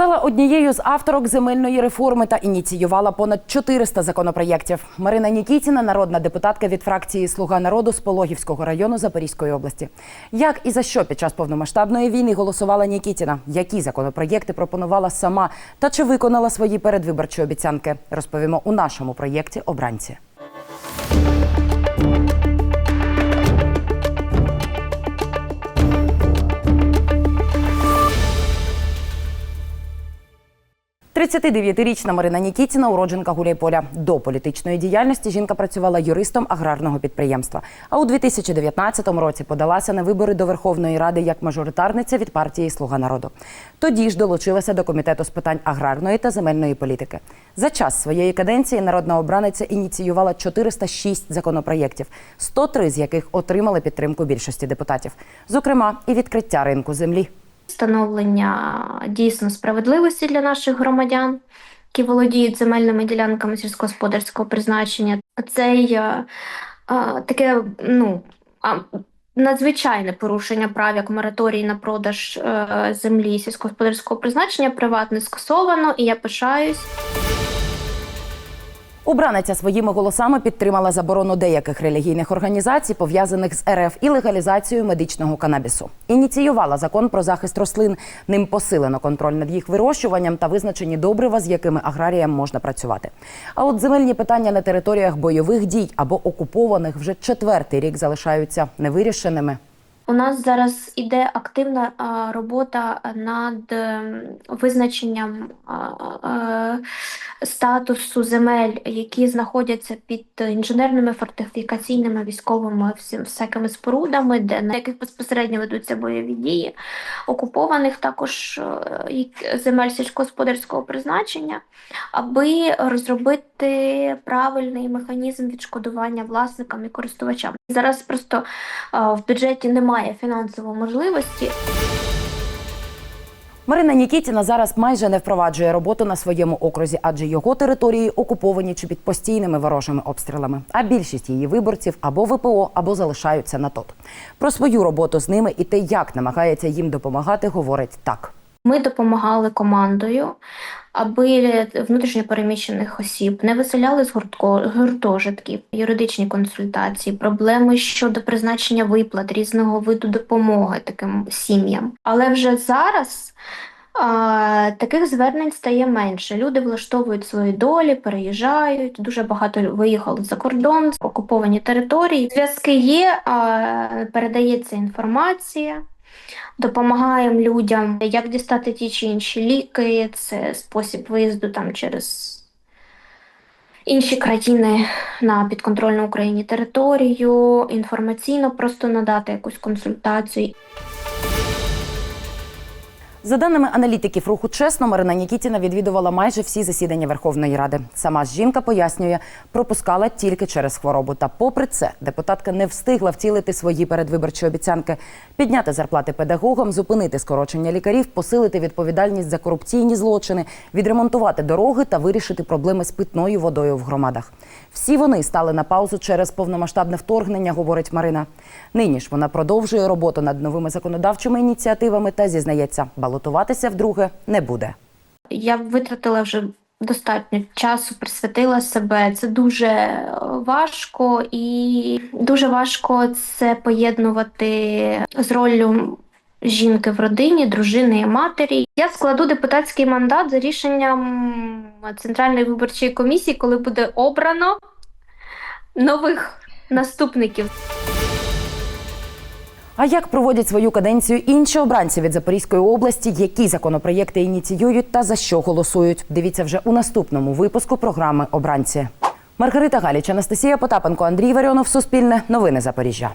Стала однією з авторок земельної реформи та ініціювала понад 400 законопроєктів. Марина Нікітіна, народна депутатка від фракції Слуга народу з Пологівського району Запорізької області. Як і за що під час повномасштабної війни голосувала Нікітіна? Які законопроєкти пропонувала сама та чи виконала свої передвиборчі обіцянки? Розповімо у нашому проєкті Обранці. – 39-річна Марина Нікітіна, уродженка Гуляйполя. До політичної діяльності жінка працювала юристом аграрного підприємства. А у 2019 році подалася на вибори до Верховної Ради як мажоритарниця від партії Слуга народу. Тоді ж долучилася до комітету з питань аграрної та земельної політики. За час своєї каденції народна обраниця ініціювала 406 законопроєктів, 103 з яких отримали підтримку більшості депутатів, зокрема і відкриття ринку землі. Встановлення дійсно справедливості для наших громадян, які володіють земельними ділянками сільськогосподарського призначення. Цей е, е, таке ну, а, надзвичайне порушення прав як мораторій на продаж е, землі сільськогосподарського призначення приватне скасовано, і я пишаюсь. Обраниця своїми голосами підтримала заборону деяких релігійних організацій, пов'язаних з РФ і легалізацією медичного канабісу. Ініціювала закон про захист рослин. Ним посилено контроль над їх вирощуванням та визначені добрива, з якими аграріям можна працювати. А от земельні питання на територіях бойових дій або окупованих вже четвертий рік залишаються невирішеними. У нас зараз іде активна а, робота над ем, визначенням а, а, статусу земель, які знаходяться під інженерними фортифікаційними військовими всякими спорудами, де на яких безпосередньо ведуться бойові дії, окупованих також е, земель сільськогосподарського призначення, аби розробити правильний механізм відшкодування власникам і користувачам. Зараз просто а, в бюджеті немає фінансової можливості. Марина Нікітіна зараз майже не впроваджує роботу на своєму окрузі, адже його території окуповані чи під постійними ворожими обстрілами. А більшість її виборців або ВПО, або залишаються на ТОТ. Про свою роботу з ними і те, як намагається їм допомагати, говорить так. Ми допомагали командою, аби внутрішньопереміщених осіб не виселяли з гуртожитків, юридичні консультації, проблеми щодо призначення виплат різного виду допомоги таким сім'ям. Але вже зараз а, таких звернень стає менше. Люди влаштовують свої долі, переїжджають. Дуже багато виїхало за кордон, окуповані території. Зв'язки є, а, передається інформація. Допомагаємо людям, як дістати ті чи інші ліки, це спосіб виїзду там через інші країни на підконтрольну Україні територію, інформаційно просто надати якусь консультацію. За даними аналітиків руху чесно, Марина Нікітіна відвідувала майже всі засідання Верховної Ради. Сама ж жінка пояснює, пропускала тільки через хворобу. Та, попри це, депутатка не встигла втілити свої передвиборчі обіцянки: підняти зарплати педагогам, зупинити скорочення лікарів, посилити відповідальність за корупційні злочини, відремонтувати дороги та вирішити проблеми з питною водою в громадах. Всі вони стали на паузу через повномасштабне вторгнення, говорить Марина. Нині ж вона продовжує роботу над новими законодавчими ініціативами та зізнається, балотуватися вдруге не буде. Я витратила вже достатньо часу, присвятила себе. Це дуже важко і дуже важко це поєднувати з роллю жінки в родині, дружини і матері. Я складу депутатський мандат за рішенням Центральної виборчої комісії, коли буде обрано нових наступників. А як проводять свою каденцію інші обранці від Запорізької області, які законопроєкти ініціюють та за що голосують? Дивіться вже у наступному випуску програми Обранці. Маргарита Галіч, Анастасія Потапенко, Андрій Варіонов, Суспільне, Новини Запоріжжя.